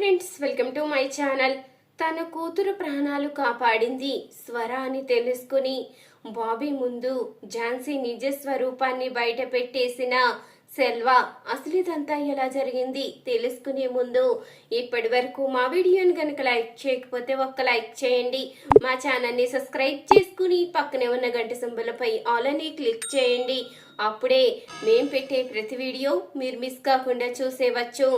Friends welcome to my channel. తన కూతురు ప్రాణాలు కాపాడింది. స్వర అని తెలుసుకుని బాబీ ముందు ఝాన్సీ నిజ స్వరూపాన్ని బయట పెట్టేసిన సెల్వా అసలు ఇదంతా ఎలా జరిగింది? తెలుసుకునే ముందు ఇప్పటి వరకు మా వీడియోని కనుక లైక్ చేయకపోతే ఒక్క లైక్ చేయండి. మా ఛానల్ని సబ్స్క్రైబ్ చేసుకుని పక్కనే ఉన్న గంట సింబలపై ఆల్ అని క్లిక్ చేయండి. అప్పుడే మేం పెట్టే ప్రతి వీడియో మీరు మిస్ కాకుండా చూసేవచ్చు.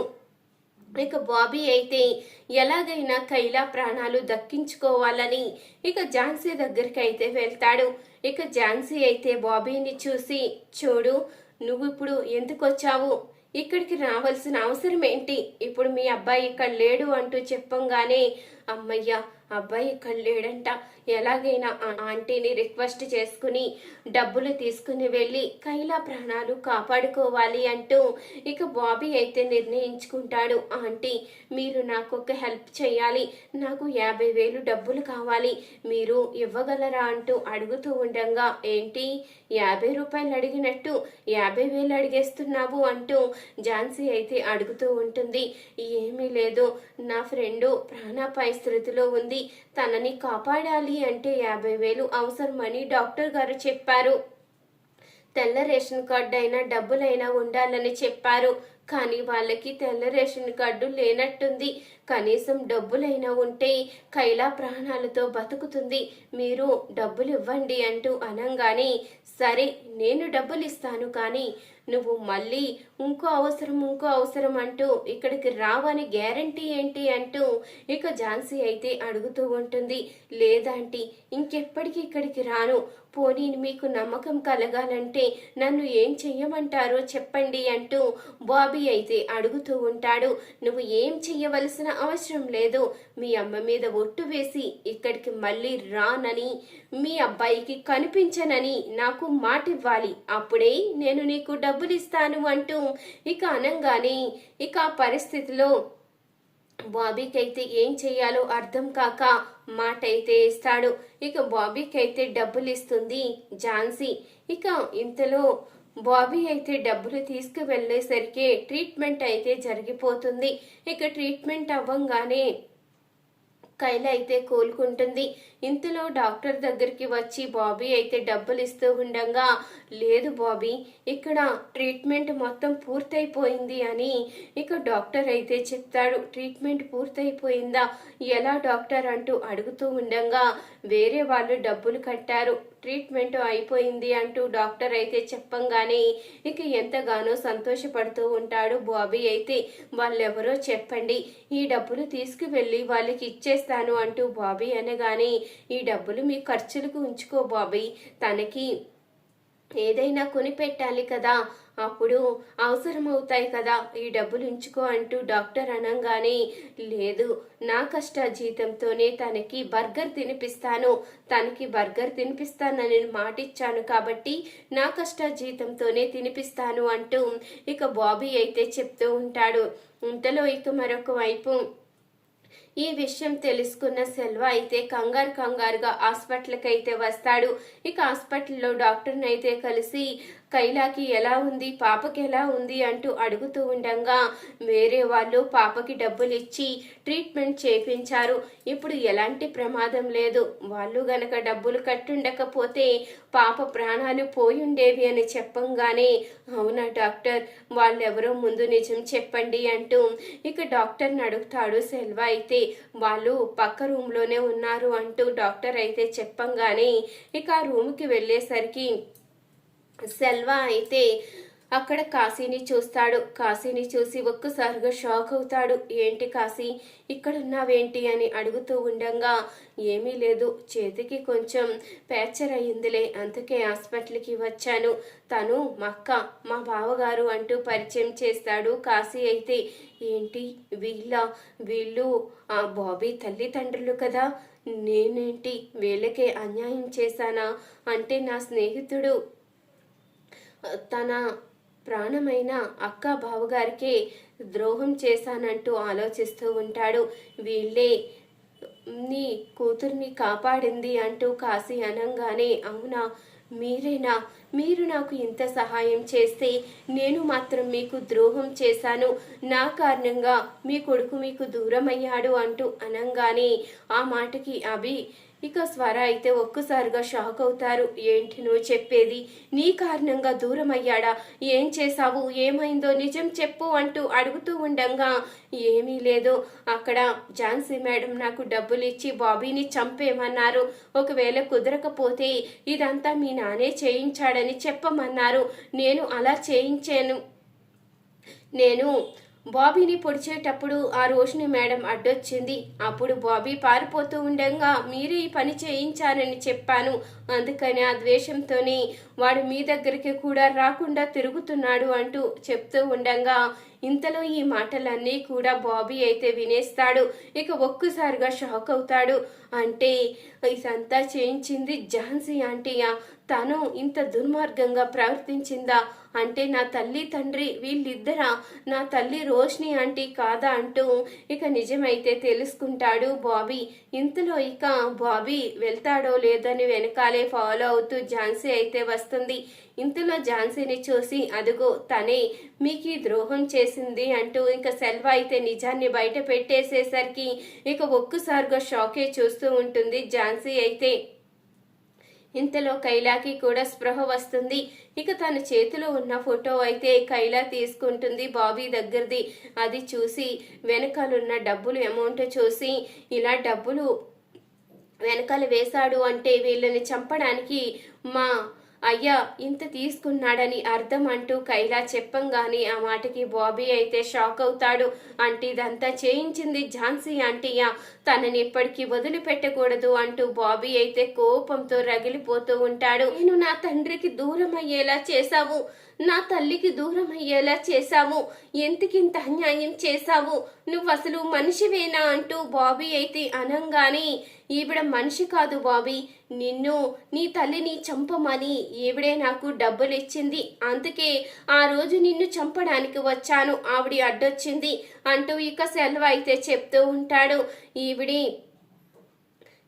ఇక బాబీ అయితే ఎలాగైనా కైలా ప్రాణాలు దక్కించుకోవాలని ఇక ఝాన్సీ దగ్గరికి అయితే వెళ్తాడు. ఇక ఝాన్సీ అయితే బాబీని చూసి చూడు నువ్వు ఇప్పుడు ఎందుకు వచ్చావు ఇక్కడికి రావాల్సిన అవసరం ఏంటి? ఇప్పుడు మీ అబ్బాయి ఇక్కడ లేడు అంటూ చెప్పంగానే అమ్మయ్య అబ్బాయి ఇక్కడ లేడంట. ఎలాగైనా ఆంటీని రిక్వెస్ట్ చేసుకుని డబ్బులు తీసుకుని వెళ్ళి కైలా ప్రాణాలు కాపాడుకోవాలి అంటూ ఇక బాబీ అయితే నిర్ణయించుకుంటాడు. ఆంటీ మీరు నాకు ఒక హెల్ప్ చేయాలి. నాకు యాభై వేలు డబ్బులు కావాలి. మీరు ఇవ్వగలరా? అంటూ అడుగుతూ ఉండగా. ఏంటి యాభై రూపాయలు అడిగినట్టు యాభై వేలు అడిగేస్తున్నావు? అంటూ ఝాన్సీ అయితే అడుగుతూ ఉంటుంది. ఏమీ లేదు. నా ఫ్రెండు ప్రాణాపాయ స్థితిలో ఉంది. తనని కాపాడాలి అంటే యాభై వేలు అవసరమని డాక్టర్ గారు చెప్పారు. తెల్ల రేషన్ కార్డు అయినా డబ్బులైనా ఉండాలని చెప్పారు. కానీ వాళ్ళకి తెల్ల రేషన్ కార్డు లేనట్టుంది. కనీసం డబ్బులైనా ఉంటే కైలా ప్రాణాలతో బతుకుతుంది. మీరు డబ్బులు ఇవ్వండి అంటూ అనంగానే సరే నేను డబ్బులు ఇస్తాను కానీ నువ్వు మళ్ళీ ఇంకో అవసరం ఇంకో అవసరం అంటూ ఇక్కడికి రావని గ్యారంటీ ఏంటి అంటూ ఇక ఝాన్సీ అయితే అడుగుతూ ఉంటుంది. లేదాంటీ ఇంకెప్పటికీ ఇక్కడికి రాను? పోనీ మీకు నమ్మకం కలగాలంటే నన్ను ఏం చెయ్యమంటారో చెప్పండి అంటూ బాబీ అయితే అడుగుతూ ఉంటాడు. నువ్వు ఏం చెయ్యవలసిన అవసరం లేదు. మీ అమ్మ మీద ఒట్టు వేసి ఇక్కడికి మళ్ళీ రానని మీ అబ్బాయికి కనిపించనని నాకు మాటివ్వాలి. అప్పుడే నేను నీకు డబ్బులు ఇస్తాను అంటూ ఇక అనంగానే ఇక పరిస్థితిలో బాబీకి అయితే ఏం చెయ్యాలో అర్థం కాక మాట అయితే ఇస్తాడు. ఇక బాబీకి అయితే డబ్బులు ఇస్తుంది ఝాన్సీ. ఇక ఇంతలో బాబీ అయితే డబ్బులు తీసుకువెళ్ళేసరికి ట్రీట్మెంట్ అయితే జరిగిపోతుంది. ఇక ట్రీట్మెంట్ అవ్వంగానే కైల అయితే కోలుకుంటుంది. ఇంతలో డాక్టర్ దగ్గరికి వచ్చి బాబీ అయితే డబ్బులు ఇస్తూ ఉండగా. లేదు బాబీ ఇక్కడ ట్రీట్మెంట్ మొత్తం పూర్తయిపోయింది అని ఇక డాక్టర్ అయితే చెప్తాడు. ట్రీట్మెంట్ పూర్తయిపోయిందా? ఎలా డాక్టర్ అంటూ అడుగుతూ ఉండగా. వేరే వాళ్ళు డబ్బులు కట్టారు. ట్రీట్మెంట్ అయిపోయింది అంటూ డాక్టర్ అయితే చెప్పంగానే ఇక ఎంతగానో సంతోషపడుతూ ఉంటాడు బాబీ అయితే. వాళ్ళెవరో చెప్పండి ఈ డబ్బులు తీసుకువెళ్ళి వాళ్ళకి ఇచ్చేస్తాను అంటూ బాబీ అనగానే ఈ డబ్బులు మీ ఖర్చులకు ఉంచుకో బాబీ తనకి ఏదైనా కొనిపెట్టాలి కదా అప్పుడు అవసరమవుతాయి కదా. ఈ డబ్బులు ఉంచుకో అంటూ డాక్టర్ అనంగానే లేదు నా కష్ట జీతంతోనే తనకి బర్గర్ తినిపిస్తాను. తనకి బర్గర్ తినిపిస్తానని మాటిచ్చాను కాబట్టి నా కష్ట జీతంతోనే తినిపిస్తాను అంటూ ఇక బాబీ అయితే చెప్తూ ఉంటాడు. ఇంతలో ఇక మరొక వైపు ఈ విషయం తెలుసుకున్న సెల్వ అయితే కంగారు కంగారుగా హాస్పిటల్కి అయితే వస్తాడు. ఇక హాస్పిటల్లో డాక్టర్ని అయితే కలిసి కైలాకి ఎలా ఉంది? పాపకి ఎలా ఉంది? అంటూ అడుగుతూ ఉండగా వేరే వాళ్ళు పాపకి డబ్బులు ఇచ్చి ట్రీట్మెంట్ చేపించారు. ఇప్పుడు ఎలాంటి ప్రమాదం లేదు. వాళ్ళు గనక డబ్బులు కట్టుండకపోతే పాప ప్రాణాలు పోయి ఉండేవి అని చెప్పంగానే అవునా డాక్టర్? వాళ్ళెవరో ముందు నిజం చెప్పండి అంటూ ఇక డాక్టర్ని అడుగుతాడు సెల్వ అయితే. వాళ్ళు పక్క రూమ్లోనే ఉన్నారు అంటూ డాక్టర్ అయితే చెప్పంగానే ఇక ఆ రూమ్కి వెళ్ళేసరికి సెల్వా అయితే అక్కడ కాశీని చూస్తాడు. కాశీని చూసి ఒక్కసారిగా షాక్ అవుతాడు. ఏంటి కాశీ? ఇక్కడ ఉన్నావేంటి అని అడుగుతూ ఉండగా ఏమీ లేదు. చేతికి కొంచెం ప్యాచర్ అయ్యిందిలే. అందుకే హాస్పిటల్కి వచ్చాను. తను మక్క మా బావగారు అంటూ పరిచయం చేస్తాడు కాశీ అయితే. ఏంటి? వీళ్ళ వీళ్ళు ఆ బాబీ తల్లిదండ్రులు కదా. నేనేంటి? వీళ్ళకే అన్యాయం చేశానా? అంటే నా స్నేహితుడు తన ప్రాణమైన అక్క బావగారికే ద్రోహం చేశానంటూ ఆలోచిస్తూ ఉంటాడు. వీళ్ళే నీ కూతుర్ని కాపాడింది అంటూ కాశీ అనంగానే అవునా? మీరేనా? మీరు నాకు ఇంత సహాయం చేస్తే నేను మాత్రం మీకు ద్రోహం చేశాను. నా కారణంగా మీ కొడుకు మీకు దూరం అయ్యాడు అంటూ అనంగానే ఆ మాటకి అభి ఇక స్వర అయితే ఒక్కసారిగా షాక్ అవుతారు. ఏంటి నువ్వు చెప్పేది? నీ కారణంగా దూరం అయ్యాడా ఏం చేశావు? ఏమైందో నిజం చెప్పు అంటూ అడుగుతూ ఉండంగా. ఏమీ లేదు. అక్కడ ఝాన్సీ మేడం నాకు డబ్బులు ఇచ్చి బాబీని చంపేమన్నారు ఒకవేళ కుదరకపోతే ఇదంతా మీ నానే చేయించాడని చెప్పమన్నారు. నేను అలా చేయించాను. నేను బాబీని పొడిచేటప్పుడు ఆ రోషిని మేడం అడ్డొచ్చింది. అప్పుడు బాబీ పారిపోతూ ఉండగా మీరే ఈ పని చేయించారని చెప్పాను. అందుకని ఆ ద్వేషంతోనే వాడు మీ దగ్గరికి కూడా రాకుండా తిరుగుతున్నాడు అంటూ చెప్తూ ఉండగా ఇంతలో ఈ మాటలన్నీ కూడా బాబీ అయితే వినేస్తాడు. ఇక ఒక్కసారిగా షాక్ అవుతాడు. అంటే ఇదంతా చేయించింది ఝాన్సీ ఆంటీయా? తను ఇంత దుర్మార్గంగా ప్రవర్తించిందా? అంటే నా తల్లి తండ్రి వీళ్ళిద్దరా నా తల్లి రోష్ని ఆంటీ కాదా అంటూ ఇక నిజమైతే తెలుసుకుంటాడు బాబీ. ఇంతలో ఇక బాబీ వెళ్తాడో లేదని వెనకాలే ఫాలో అవుతూ ఝాన్సీ అయితే వస్తుంది. ఇంతలో ఝాన్సీని చూసి అదుగో తనే మీకు ఈ ద్రోహం చేసింది అంటూ ఇంకా సెల్వ అయితే నిజాన్ని బయట పెట్టేసేసరికి ఇక ఒక్కసారిగా షాకే చూస్తూ ఉంటుంది ఝాన్సీ అయితే. ఇంతలో కైలాకి కూడా స్పృహ వస్తుంది. ఇక తన చేతిలో ఉన్న ఫోటో అయితే కైలా తీసుకుంటుంది బాబీ దగ్గరది. అది చూసి వెనకాలన్న డబ్బులు అమౌంట్ చూసి ఇలా డబ్బులు వెనకాల వేశాడు అంటే వీళ్ళని చంపడానికి మా అయ్యా ఇంత తీసుకున్నాడని అర్థం అంటూ కైలా చెప్పంగానే ఆ మాటకి బాబీ అయితే షాక్ అవుతాడు. అంటే ఇదంతా చేయించింది ఝాన్సీ ఆంటీయా తనని ఎప్పటికీ వదిలిపెట్టకూడదు అంటూ బాబీ అయితే కోపంతో రగిలిపోతూ ఉంటాడు. నేను నా తండ్రికి దూరం అయ్యేలా చేశావు. నా తల్లికి దూరం అయ్యేలా చేశావు. ఎంతకింత అన్యాయం చేశావు? నువ్వు అసలు మనిషివేనా అంటూ బాబీ అయితే అనంగానే ఈవిడ మనిషి కాదు బాబీ. నిన్ను నీ తల్లిని చంపమని ఈవిడే నాకు డబ్బులు ఇచ్చింది అందుకే ఆ రోజు నిన్ను చంపడానికి వచ్చాను. ఆవిడ అడ్డొచ్చింది అంటూ ఇక సెలవు అయితే చెప్తూ ఉంటాడు. ఈవిడి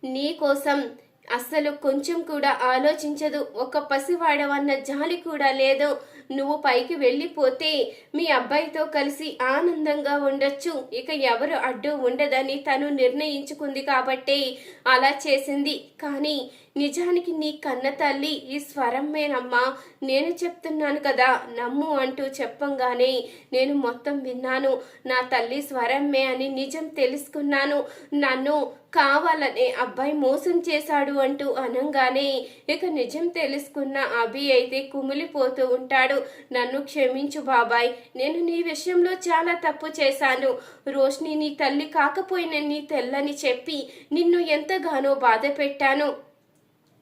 నీ కోసం అస్సలు కొంచెం కూడా ఆలోచించదు. ఒక పసివాడవన్న జాలి కూడా లేదు. నువ్వు పైకి వెళ్ళిపోతే మీ అబ్బాయితో కలిసి ఆనందంగా ఉండొచ్చు. ఇక ఎవరు అడ్డు ఉండదని తను నిర్ణయించుకుంది కాబట్టి అలా చేసింది. కానీ నిజానికి నీ కన్న తల్లి ఈ స్వరమ్మేనమ్మా నేను చెప్తున్నాను కదా నమ్ము అంటూ చెప్పంగానే నేను మొత్తం విన్నాను. నా తల్లి స్వరమ్మే అని నిజం తెలుసుకున్నాను. నన్ను కావాలనే అబ్బాయి మోసం చేశాడు అంటూ అనంగానే ఇక నిజం తెలుసుకున్న అభి అయితే కుమిలిపోతూ ఉంటాడు. నన్ను క్షమించు బాబాయ్ నేను నీ విషయంలో చాలా తప్పు చేశాను. రోష్ని నీ తల్లి కాకపోయిన నీ తెల్లని చెప్పి నిన్ను ఎంతగానో బాధ పెట్టాను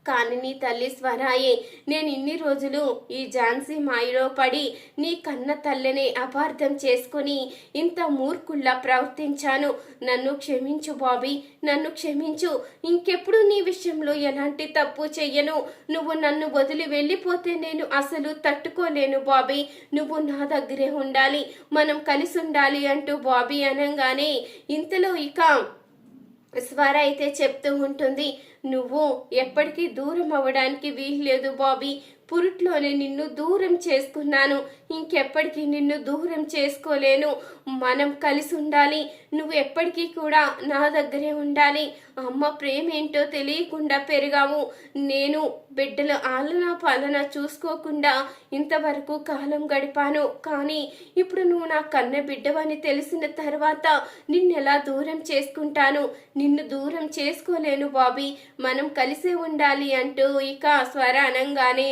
కానీ నీ తల్లి స్వరాయే నేను ఇన్ని రోజులు ఈ ఝాన్సీ మాయలో పడి నీ కన్న తల్లిని అపార్థం చేసుకుని ఇంత మూర్ఖుల్లా ప్రవర్తించాను. నన్ను క్షమించు బాబీ నన్ను క్షమించు. ఇంకెప్పుడు నీ విషయంలో ఎలాంటి తప్పు చెయ్యను? నువ్వు నన్ను వదిలి వెళ్ళిపోతే నేను అసలు తట్టుకోలేను బాబీ. నువ్వు నా దగ్గరే ఉండాలి మనం కలిసి ఉండాలి అంటూ బాబీ అనగానే ఇంతలో ఇక స్వర అయితే చెప్తూ ఉంటుంది. నువ్వు ఎప్పటికీ దూరం అవ్వడానికి వీల్లేదు బాబీ. పురుట్లోనే నిన్ను దూరం చేసుకున్నాను. ఇంకెప్పటికీ నిన్ను దూరం చేసుకోలేను. మనం కలిసి ఉండాలి. నువ్వు ఎప్పటికీ కూడా నా దగ్గరే ఉండాలి. అమ్మ ప్రేమ ఏంటో తెలియకుండా పెరిగాము నేను బిడ్డల ఆలన పాలన చూసుకోకుండా ఇంతవరకు కాలం గడిపాను. కానీ ఇప్పుడు నువ్వు నా కన్న బిడ్డవని తెలిసిన తర్వాత నిన్నెలా దూరం చేసుకుంటాను? నిన్ను దూరం చేసుకోలేను బాబీ. మనం కలిసే ఉండాలి అంటూ ఇక స్వర అనంగానే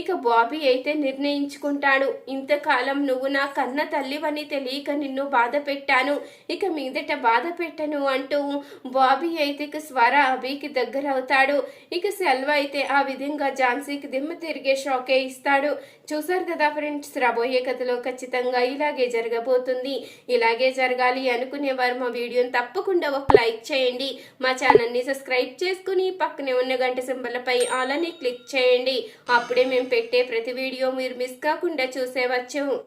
ఇక బాబీ అయితే నిర్ణయించుకుంటాడు. ఇంతకాలం నువ్వు నా కన్న తల్లివని తెలియక నిన్ను బాధ పెట్టాను ఇక ఎదుట బాధ పెట్టను అంటూ బాబీ అయితే ఇక స్వర అభికి దగ్గర అవుతాడు. ఇక సెల్వ అయితే ఆ విధంగా ఝాన్సీకి దిమ్మ తిరిగే షాకే ఇస్తాడు. చూసారు కదా ఫ్రెండ్స్ రాబోయే కథలో ఖచ్చితంగా ఇలాగే జరగబోతుంది. ఇలాగే జరగాలి అనుకునేవారు మా వీడియోని తప్పకుండా ఒక లైక్ చేయండి. మా ఛానల్ని సబ్స్క్రైబ్ చేసుకుని పక్కనే ఉన్న గంట సింబలపై అలానే క్లిక్ చేయండి. అప్పుడే మేము పెట్టే ప్రతి వీడియో మీరు మిస్ కాకుండా చూసేవచ్చు